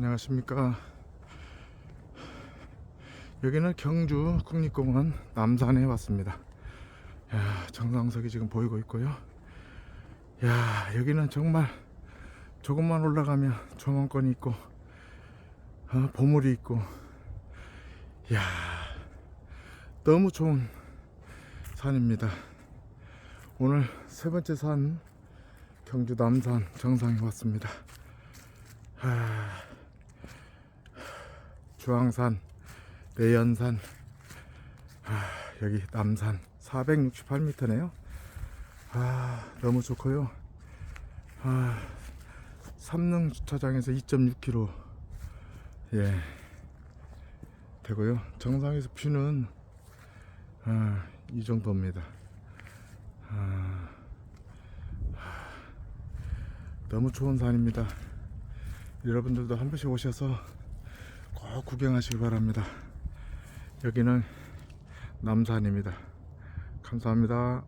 안녕하십니까. 여기는 경주 국립공원 남산에 왔습니다. 야, 정상석이 지금 보이고 있고요. 야, 여기는 정말 조금만 올라가면 조망권이 있고, 어, 보물이 있고, 야, 너무 좋은 산입니다. 오늘 세 번째 산 경주 남산 정상에 왔습니다. 하, 주황산, 내연산, 하, 여기 남산 468m네요. 아, 너무 좋고요. 아, 삼릉 주차장에서 2.6km 예 되고요. 정상에서 뷰는 아, 이 정도입니다. 아, 너무 좋은 산입니다. 여러분들도 한 번씩 오셔서 꼭 구경하시기 바랍니다. 여기는 남산입니다. 감사합니다.